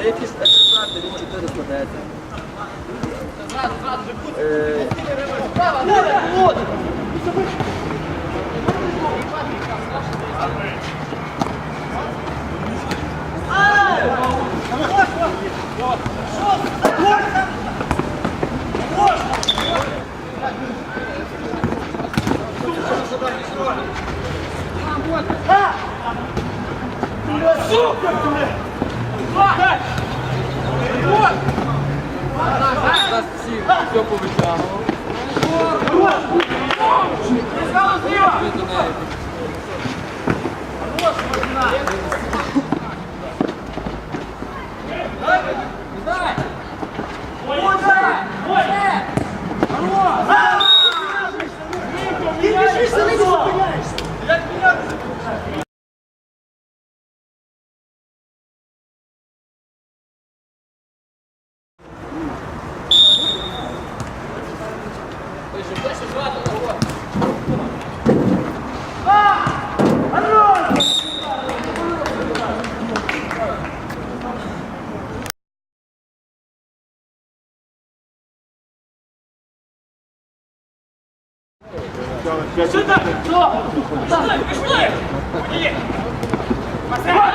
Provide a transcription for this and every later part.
Це якісь експерти, він чотири складається. Сука, блядь! Нас всі все повитягував. Сюда! Пішли! Пішли! Пішли! Пішли!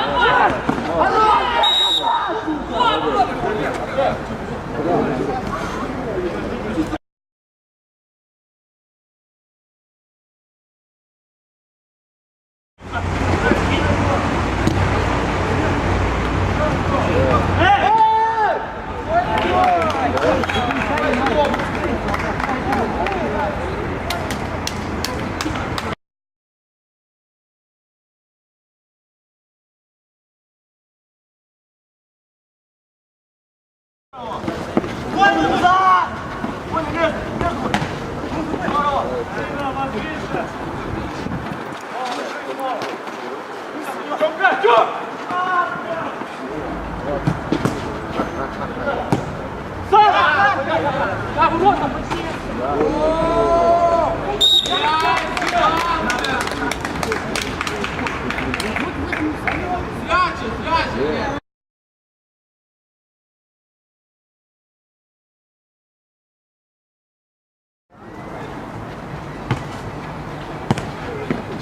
Да, вот он, почти.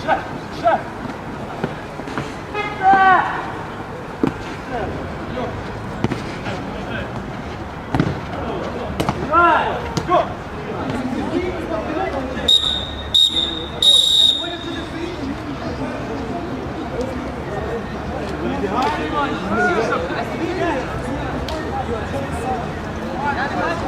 Come on, come on.